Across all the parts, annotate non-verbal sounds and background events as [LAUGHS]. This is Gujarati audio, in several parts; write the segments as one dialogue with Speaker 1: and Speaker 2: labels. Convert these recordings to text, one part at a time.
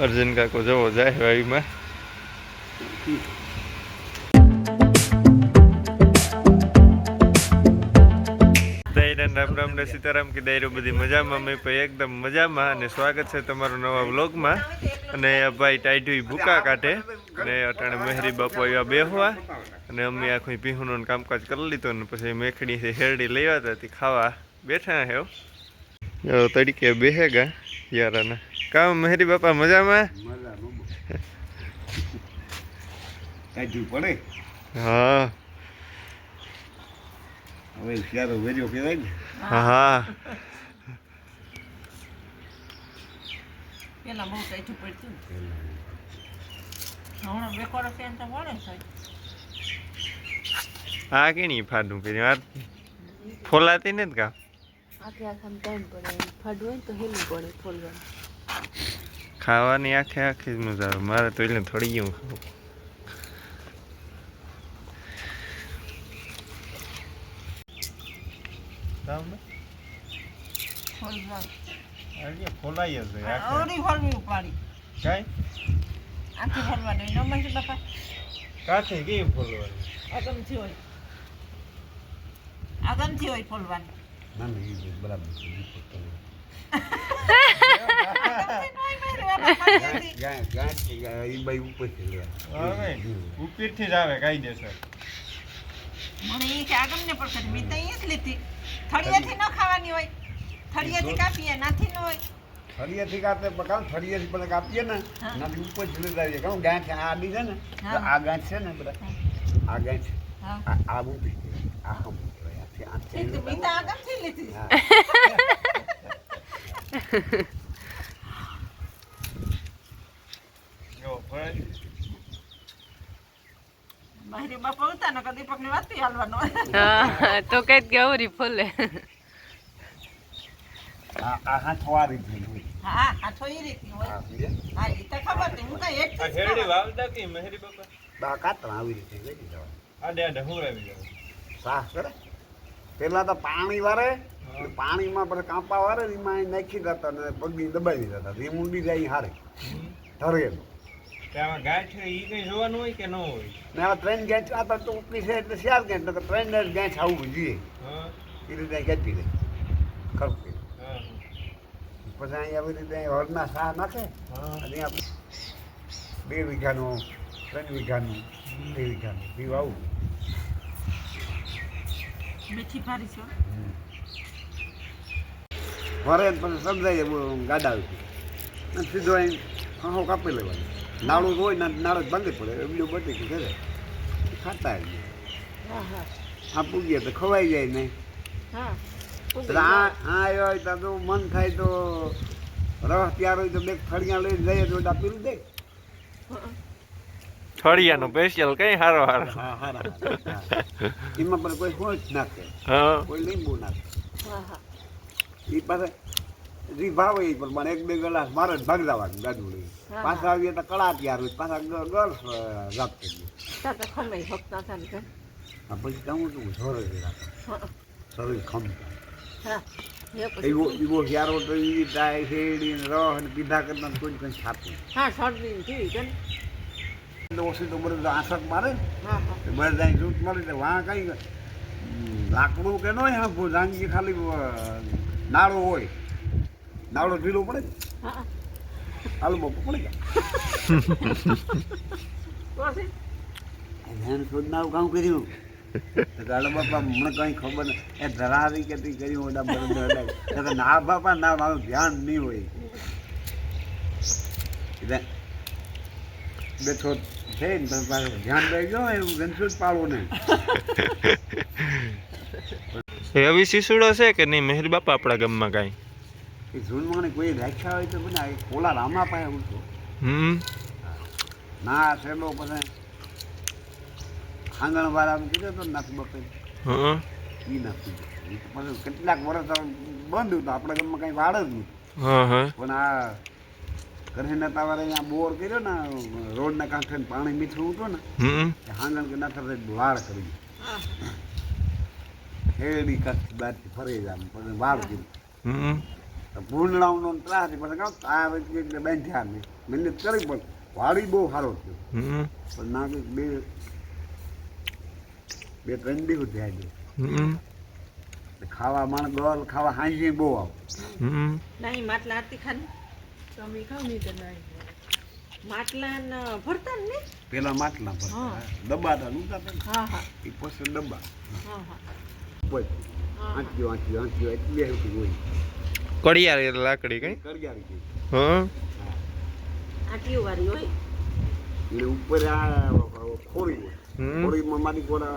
Speaker 1: અર્જુન કાકો જવો જાય વાયુમાં. રામ મજામાં? એકદમ મજામાં અને સ્વાગત છે તમારું નવા વ્લોગમાં. અને ભાઈ ટાઈટુઈ ભૂકા કાઢે અને અટાણે મહેરી બાપુ આવ્યા બેહવા. અને અમે આખું પીહુનું કામકાજ કરી લીધું ને પછી મેખડી હેરડી લેવા હતા ખાવા બેઠા હે. જો તડીકે બેહેગા યારાના. કામ મહેરી બાપા મજામાં?
Speaker 2: મજા પડે?
Speaker 1: હા.
Speaker 2: હવે ક્યારે વેર્યો કહેવાય ને?
Speaker 1: હા
Speaker 3: પેલા બહુ ટાઈટું પડતું. હમણાં બે કોરો ફેન તો મળે છે.
Speaker 1: આ કેની ફાડું કર્યું આ ફોલાતી નથી કા
Speaker 4: આખે આખામાં ટાઈમ પડે ફાડવું હોય તો હેલું પડે ફોલવાનું.
Speaker 1: ખાવાની આખે આખી જ મજા આવે. મારે તો એટલે થોડી ગયું. ખાવું ફોલાઈ જ
Speaker 3: અવરી ફરવી ઉપાડી
Speaker 1: કાંઈ?
Speaker 3: આખી ફરવા નહીં નમસ્તે બાપા.
Speaker 1: કાંથી? કેમ ફોલવાની?
Speaker 3: આગમથી હોય. આગમથી હોય ફોલવાની.
Speaker 2: ના ના એ બરાબર છે. ઈ પોતાનું. ગાય ગાય ગાય એ બાઈ ઉપરથી લે.
Speaker 1: ઉપરથી જ આવે કાયદેસર.
Speaker 3: મને એ કે આગમને પણ કરી મેં તો અહીંયા જ લીધી. થળિયાથી ન ખાવાની હોય. થળિયાથી કાપીએ નાથી ન હોય.
Speaker 2: થળિયાથી કાપે પકાવ ફળિયાથી પણ કાપીએ ને
Speaker 3: હા.
Speaker 2: નાથી ઉપર છેલ્લે આવીએ કહું ગાંઠ આ આડી છે ને આ ગાંઠ છે ને બધા. આ ગાંઠ
Speaker 3: હા.
Speaker 2: આ આ આ
Speaker 3: તો
Speaker 4: કઈ ગૌરી ફોલે
Speaker 3: બાકા તો
Speaker 2: આવી રીતે સાફ કરે? પેલા તો પાણી વારે પાણીમાં પછી કાંપા વારે એમાં નાખી દેતા ને પગી દબાવી દેતા. એ ઊંડી જાય હારે. ધરે.
Speaker 1: ત્યાં ગાંઠ ઈ કઈ જોવાનું હોય કે ન
Speaker 2: આ ટ્રેન ગેંચ આ તો ટોપી છે એટલે ચાર ગેંચ તો ટ્રેન ને ગેંચ આવવું જોઈએ. એ રીતે ખેંચી દે ખરું પછી અહીં આવી રીતે હળના શાહ નાખે અને બે વીઘાનું ત્રણ વીઘાનું બે વીઘાનું પીવું આવું.
Speaker 3: છો.
Speaker 2: વરે પછી સમજાય ગાડા આવી સીધો અહીં કાપી લેવાનું. નાળું હોય ને નાળું જ ભાંગી પડે. એમનું બટી કે ઘરે. ખાતા આ પૂગીએ તો ખવાઈ જાય નહીં.
Speaker 4: હા
Speaker 2: આ આ આવ્યો હોય તો તો મન થાય તો રસ ત્યાર હોય તો બે ફળિયા લઈને જઈએ તો પીરું દે.
Speaker 1: ફળિયાનો સ્પેશિયલ કઈ હારો હારો.
Speaker 2: હા હારા એમાં પણ કોઈ હોય જ નાખે કોઈ લીંબુ નાખે. એ પાસે જી ભાવે એ પ્રમાણે એક બે ગલાસ મારે જ ભાગ જવાનું ગાડું લઈ. પાછા આવીએ તો કળા તૈયાર હોય પાછા
Speaker 4: ગળ ને
Speaker 2: આ પછી તું રાખે.
Speaker 4: હા
Speaker 2: શરીર ખમ
Speaker 4: હા
Speaker 2: એવો
Speaker 4: પછી
Speaker 2: એવો ક્યારો તો ઈ ડાય શેરડી ને રહ અને પીધા કરતા કોઈ કંઈ છાપું
Speaker 4: હા શરદી
Speaker 2: ઓછી તો બધું આસક મારે. ને
Speaker 4: હા હા.
Speaker 2: તે બધા જૂટ મળી તો વાં કઈ લાકડું કે ન હોય હા જાંગી ખાલી નાળો હોય. નાળો ઢીલો પડે હાલ બપો પડે ધ્યાન શોધનાર કામ કર્યું. તો બાપા મને કઈ ખબર નહીં એ ધરાવી કે તી કર્યું ના બાપા ના મારું ધ્યાન નહીં હોય. એટલે બેઠો છે ને તો પાછું ધ્યાન એવું જ પાડવું ને
Speaker 1: એવી શિશુડો છે કે નહીં? મહેર બાપા આપણા ગામમાં કાંઈ?
Speaker 2: એ કોઈ રાખ્યા હોય તો એ કોલા રામા પાસે ઉઠો
Speaker 1: હમ.
Speaker 2: ના છેલ્લો પછી આંગણ વાળા કીધું તો નાખ બપે.
Speaker 1: હા
Speaker 2: એ નાખી. પછી કેટલાક વર્ષ બંધ હતું. આપણા ગામમાં કાંઈ વાળ જ નહીં.
Speaker 1: હા હા.
Speaker 2: પણ આ કરીને તાવારે અહીંયા બોર કર્યો ને રોડના કાંઠે પાણી મીઠું હતું ને હાંગણ કે નાથર વાળ કરી
Speaker 4: હા
Speaker 2: હેડી કાંઠથી બહારથી ફરી જાય પછી વાળ કર્યું. પૂર્ણલાવનો ત્રાસ એટલે બેઠ્યા મહેનત કરી પણ વાળી બહુ સારો થયો.
Speaker 1: હમ.
Speaker 2: પણ ના કંઈક બે બે ત્રણ દિવસ થયા ખાવા માણ ગોલ ખાવા હાંજી બહુ આવે.
Speaker 3: નહીં માટલા આરતી ખાને
Speaker 4: તમે ખાવ નહીં તો નહીં
Speaker 3: માટલા ભરતા ને?
Speaker 2: પેલા માટલા પર
Speaker 3: હા.
Speaker 2: ડબ્બા હતા નહોતા
Speaker 3: હા હા.
Speaker 2: એ પછી ડબ્બા
Speaker 3: હા હા.
Speaker 2: આંચીઓ આંચીઓ એટલે સુધી હોય.
Speaker 1: કડિયાર એટલે લાકડી કઈ?
Speaker 2: કરિયારી કઈ
Speaker 1: હા.
Speaker 3: આટલી હોય?
Speaker 2: એટલે ઉપર આ ખોરી ખોરીમાં મારી કોરા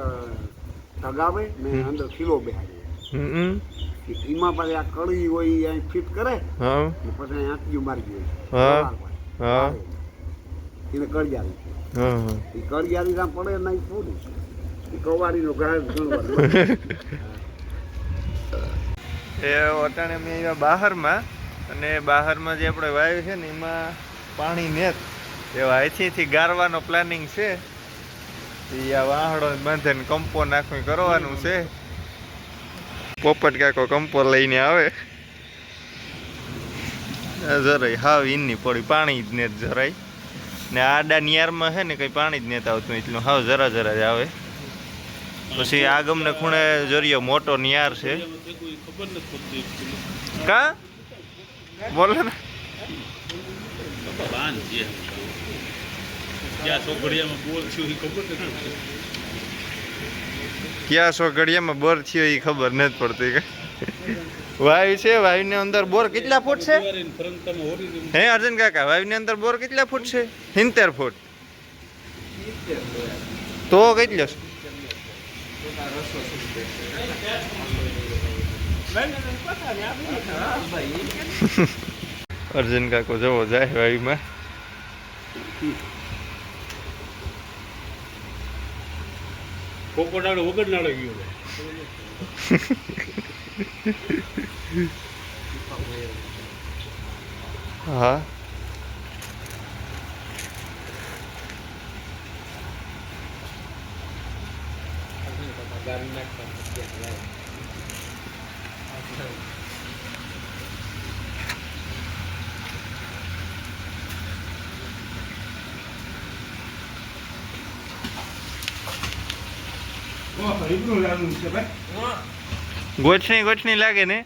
Speaker 2: તગાવે ને અંદર ખીલો બેહાડી. એમાં પછી આ કળી હોય એ અહીં ફિટ કરે
Speaker 1: હા.
Speaker 2: પછી અહીં આંચીઓ મારી ગઈ
Speaker 1: હા. હા.
Speaker 2: એને કળિયારી
Speaker 1: હા
Speaker 2: એ કળિયારી ના પડે નહીં પૂરી એ કવારીનો ઘાસ [LAUGHS]
Speaker 1: એ અટાણે મેં અહીંયા બહારમાં અને બહારમાં જે આપણે વાવ્યું છે ને એમાં પાણી નેત એવા અહીંથી ગારવાનો પ્લાનિંગ છે. એ આ વાહડો બાંધે ને કંપો નાખવી કરવાનું છે. પોપટ કાકો કંપોર લઈને આવે. જરાય હાવ ઈનની પડી, પાણી જ ને જરાય. ને આડા નિયારમાં છે ને કંઈ પાણી જ નથી આવતું, એટલું હાવ જરા જરા જ આવે. પછી આગમને ખૂણે જરિયો મોટો નિયાર છે. કા? બોલે ને.
Speaker 5: બોલ છું એ ખબર નથી.
Speaker 1: ક્યાં સો ઘડિયામાં બોર થયો એ ખબર નથી પડતી કે. વાયુ છે, વાયુની અંદર બોર કેટલા ફૂટ છે? હે અર્જુન કાકા, વાયુની અંદર બોર કેટલા ફૂટ છે? સિત્તેર ફૂટ. તો કેટલો અર્જુન કાકો જવો જાય વાયુમાં.
Speaker 5: કોકોડાળો વગરનાળો ગયો
Speaker 1: હા. ગોઠણી ગોઠણી લાગે ને?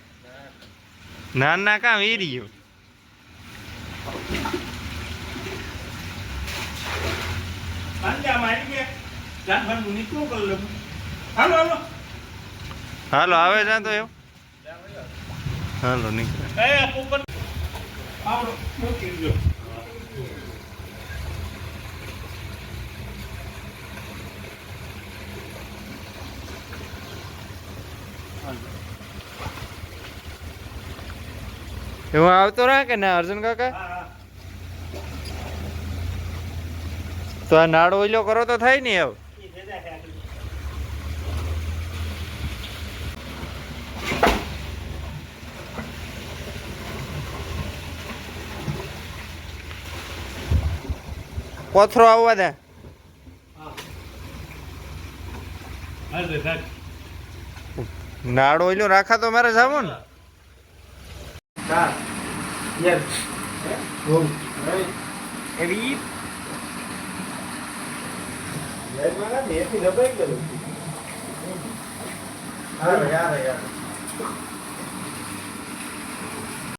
Speaker 1: ના કામ એ રહ્યું. હાલો, આવે જા તો એવું? હાલો, નીકળે. એવું આવતો રહે કે ના અર્જુન કાકા? તો આ નાડો ઓઈલો કરો તો થાય ને હવે કોથરો આવવા દે. નાડો ઓઈલો રાખા તો મારે જાવું ને.